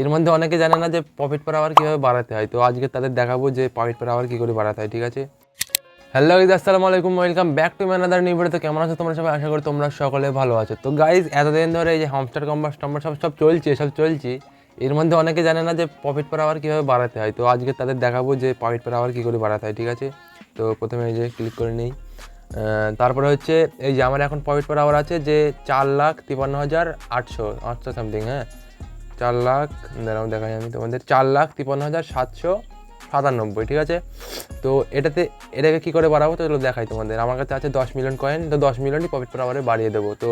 এর মধ্যে অনেকে জানে না যে প্রফিট পার আওয়ার কীভাবে বাড়াতে হয়। তো আজকে তাদের দেখাবো যে প্রফিট পার আওয়ার কী করে বাড়াতে হয়, ঠিক আছে? হ্যালো গাইজ আসসালামু আলাইকুম welcome back to my another new video তো কেমন আছো তোমরা সবাই? আশা করি তোমরা সকলে ভালো আছো। তো গাইজ এতদিন ধরে এই যে হামস্টার কম্বাস টম্বার সব সব চলছে সব চলছে। এর মধ্যে অনেকে জানে না যে প্রফিট পার আওয়ার কীভাবে বাড়াতে হয়। তো আজকে তাদের দেখাবো যে প্রফিট পার আওয়ার কী করে বাড়াতে হয়, ঠিক আছে? তো প্রথমে এই যে ক্লিক করে নিই। তারপরে হচ্ছে এই যে আমার এখন প্রফিট পার আওয়ার আছে যে চার লাখ তিপান্ন হাজার আটশো আটশো সামথিং হ্যাঁ? চার লাখ, দাঁড়াও, দেখাই আমি তোমাদের। চার লাখ তিপান্ন হাজার সাতশো সাতানব্বই, ঠিক আছে? তো এটাতে, এটাকে কী করে বাড়াবো? তো চলো দেখাই তোমাদের। আমার কাছে আছে দশ মিলিয়ন কয়েন তো দশ মিলিয়নই প্রফিট পার আওয়ারে বাড়িয়ে দেবো। তো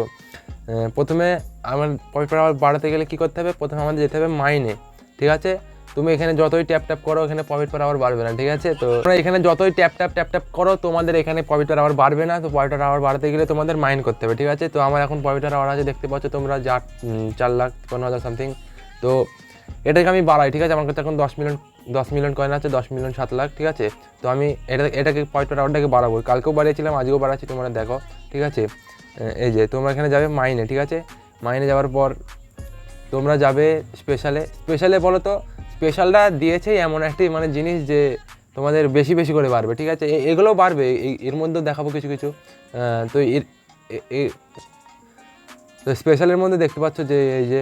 প্রথমে আমার প্রফিট পার আওয়ার বাড়াতে গেলে কী করতে হবে? প্রথমে আমাদের যেতে হবে মাইনে ঠিক আছে? তুমি এখানে যতই ট্যাপ ট্যাপ করো, এখানে প্রফিট পার আওয়ার বাড়বে না, ঠিক আছে? তো তোমরা এখানে যতই ট্যাপ ট্যাপ ট্যাপ ট্যাপ করো, তোমাদের এখানে প্রফিট পার আওয়ার বাড়বে না। তো প্রফিট পার আওয়ার বাড়াতে গেলে তোমাদের মাইন করতে হবে, ঠিক আছে? তো আমার এখন প্রফিট পার আওয়ার আছে, দেখতে পাচ্ছ তোমরা যা চার লাখ পনেরো হাজার সামথিং তো এটাকে আমি বাড়াই, ঠিক আছে? আমার কাছে এখন দশ মিলিয়ন দশ মিলিয়ন কয়েন আছে, দশ মিলিয়ন সাত লাখ, ঠিক আছে? তো আমি এটা, এটাকে পয়েন্ট আওয়ারটাকে বাড়াবো। কালকেও বাড়িয়েছিলাম, আজকেও বাড়াচ্ছি, তোমরা দেখো, ঠিক আছে? এই যে, তোমরা এখানে যাবে মাইনে ঠিক আছে? মাইনে যাওয়ার পর তোমরা যাবে স্পেশালে স্পেশালে বলো তো স্পেশালটা দিয়েছে এমন একটি মানে জিনিস যে তোমাদের বেশি বেশি করে বাড়বে, ঠিক আছে? এ- এগুলোও বাড়বে এর মধ্যেও দেখাবো কিছু কিছু। তো এর তো স্পেশালের মধ্যে দেখতে পাচ্ছ যে, এই যে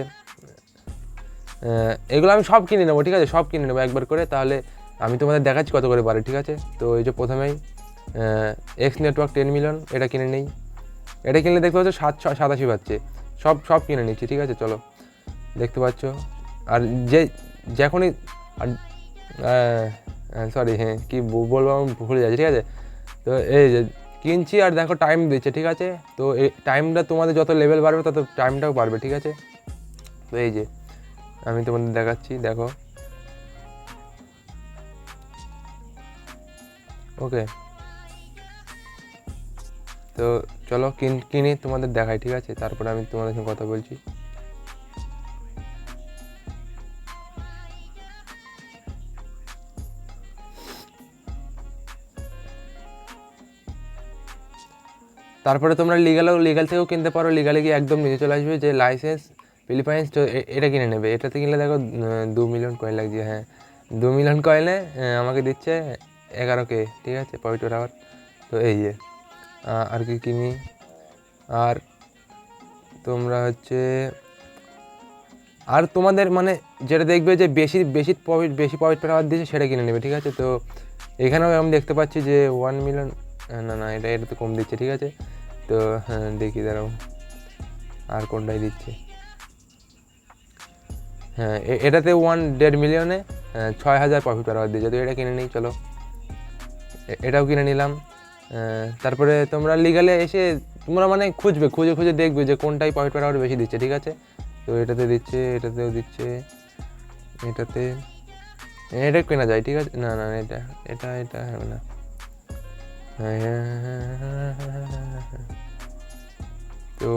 এগুলো আমি সব কিনে নেব, ঠিক আছে? সব কিনে নেব একবার করে, তাহলে আমি তোমাদের দেখাচ্ছি কত করে পারে ঠিক আছে? তো এই যে প্রথমেই এক্স নেটওয়ার্ক টেন মিলিয়ন এটা কিনে নেই। এটা কিনলে দেখতে পাচ্ছ সাত সাতাশি পাচ্ছে সব সব কিনে নিচ্ছি, ঠিক আছে? চলো, দেখতে পাচ্ছ? আর যে, যখনই, আর সরি হ্যাঁ কী বলব আমি ভুলে যাচ্ছি, ঠিক আছে? তো এই যে, কিনছি আর দেখো টাইম দিচ্ছে, ঠিক আছে? তো এই টাইমটা তোমাদের যত লেভেল বাড়বে, তত টাইমটাও বাড়বে, ঠিক আছে? তো এই যে আমি তোমাদের দেখাচ্ছি, দেখো। ওকে। তো চলো কিন তোমাদের দেখাই, ঠিক আছে? তারপরে আমি তোমাদের সঙ্গে কথা বলছি। তারপরে তোমরা লিগালও লিগাল থেকেও কিনতে পারো। লিগালে গিয়ে একদম নিচে চলে আসবে যে লাইসেন্স ফিলিপাইন্স তো এটা কিনে নেবে। এটাতে কিনলে দেখো দু মিলিয়ন কয়েন লাগছে হ্যাঁ। দু মিলিয়ন কয়েনে আমাকে দিচ্ছে এগারো কে, ঠিক আছে পয়েন্ট আওয়ার তো এই যে আর কি কিনি? আর তোমরা হচ্ছে, আর তোমাদের মানে যেটা দেখবে যে বেশি বেশি প্রফিট বেশি প্রফিট পেয়ে আওয়ার দিয়েছে, সেটা কিনে নেবে, ঠিক আছে? তো এখানেও আমি দেখতে পাচ্ছি যে ওয়ান মিলিয়ন না না, এটা এটা তো কম দিচ্ছে, ঠিক আছে? তো হ্যাঁ দেখি, দাঁড়াও। আর কোনটাই দিচ্ছে? হ্যাঁ এটাতে ওয়ান দেড় মিলিয়নে ছয় হাজার প্রফিট পার দিয়েছে তো এটা কিনে নিই, চলো। এটাও কিনে নিলাম। তারপরে তোমরা লিগালে এসে তোমরা মানে খুঁজবে, খুঁজে খুঁজে দেখবে যে কোনটাই প্রফিট পার বেশি দিচ্ছে, ঠিক আছে? তো এটাতে দিচ্ছে, এটাতেও দিচ্ছে, এটাতে, এটা কেনা যায়, ঠিক আছে? না না, এটা এটা এটা হবে না। তো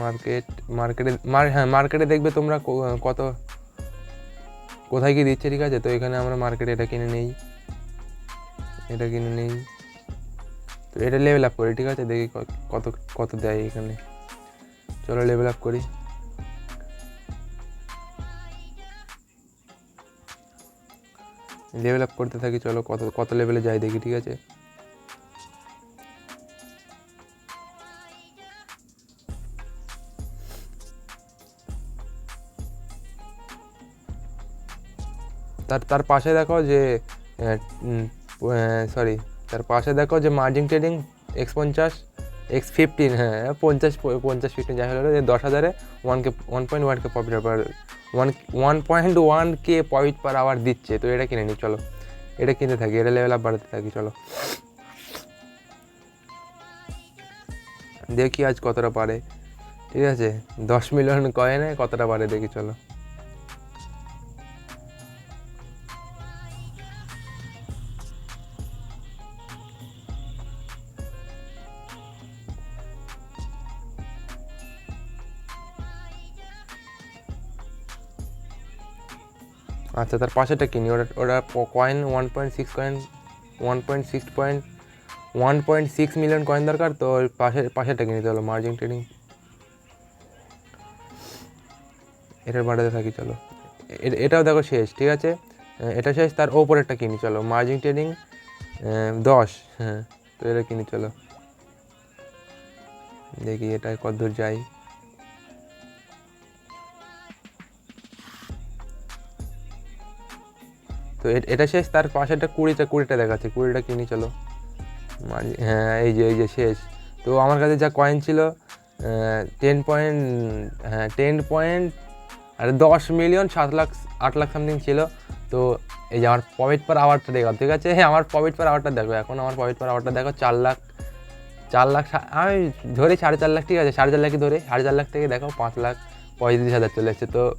মার্কেট, মার্কেটে, মার হ্যাঁ মার্কেটে দেখবে তোমরা কত, কোথায় কি দিচ্ছে, ঠিক আছে? তো এখানে আমরা মার্কেটে এটা কিনে নেই। এটা কিনে নেই। তো এটা লেভেল আপ করি, ঠিক আছে? দেখি কত কত দেয় এখানে। চলো লেভেল আপ করি। লেভেল আপ করতে থাকি, চলো কত কত লেভেলে যাই দেখি, ঠিক আছে? তার তার পাশে দেখো যে সরি তার পাশে দেখো যে মার্জিন ট্রেডিং এক্স পঞ্চাশ এক্স ফিফটিন হ্যাঁ পঞ্চাশ পঞ্চাশ ফিফটিন যাই হলো দশ হাজারে one K one point one K profit per one one point one K profit per hour দিচ্ছে। তো এটা কিনে নিই, চলো। এটা কিনতে থাকি, এটা লেভেল আপ বাড়াতে থাকি, চলো। দেখি আজ কতটা পারে। ঠিক আছে? দশ মিলিয়ন কয়েনে কতটা পারে দেখি, চলো। আচ্ছা তার পাশেটা কিনি। ওটা ওটা coin one point six coin one point six point one point six million coin দরকার, তো ওই পাশে পাশেটা কিনি চলো মার্জিন ট্রেডিং এটা বাড়াতে থাকি, চলো। এটাও দেখো শেষ, ঠিক আছে? এটা শেষ, তার ওপরেরটা কিনি, চলো মার্জিন ট্রেডিং দশ হ্যাঁ তো এটা কিনি, চলো। দেখি, এটা কত দূর যাই তো এটা শেষ, তার পাশেরটা কুড়িটা কুড়িটা দেখাচ্ছে, কুড়িটা কিনি চলো। মার্জি- হ্যাঁ এই যে এই যে, শেষ। তো আমার কাছে যা কয়েন ছিল টেন পয়েন্ট হ্যাঁ টেন পয়েন্ট আর দশ মিলিয়ন সাত লাখ, আট লাখ সামথিং ছিল। তো এই যে, আমার পকেট পার আওয়ারটা দেখো ঠিক আছে? হ্যাঁ আমার পকেট পার আওয়ারটা দেখো, এখন আমার পকেট পার আওয়ারটা দেখো, চার লাখ চার লাখ আমি ধরে সাড়ে চার লাখ, ঠিক আছে? সাড়ে চার লাখই ধরে, সাড়ে চার লাখ থেকে দেখো পাঁচ লাখ পঁয়ত্রিশ হাজার চলে এসছে। তো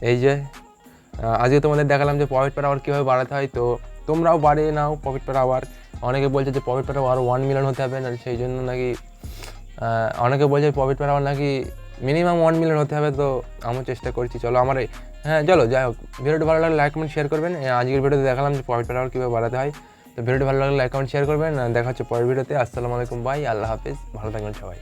এই যে আজকে তোমাদের দেখালাম যে প্রফিট পার আওয়ার কীভাবে বাড়াতে হয়। তো তোমরাও বাড়িয়ে নাও প্রফিট পার আওয়ার অনেকে বলছে যে profit per hour one million হতে হবে না সেই জন্য নাকি অনেকে বলছে প্রফিট পার আওয়ার নাকি মিনিমাম ওয়ান মিলিয়ন হতে হবে, তো আমিও চেষ্টা করছি। চলো আমার হ্যাঁ চলো, যাই হোক। ভিডিওটি ভালো লাগলে লাইক কমেন্ট শেয়ার করবেন। আজকের ভিডিওতে দেখালাম যে প্রফিট পার আওয়ার কীভাবে বাড়াতে হয়। তো ভিডিওটি ভালো লাগলে লাইক কমেন্ট শেয়ার করবেন। দেখা হচ্ছে পরের ভিডিওতে। আসসালামু আলাইকুম বাই আল্লাহ হাফিজ। ভালো থাকবেন সবাই।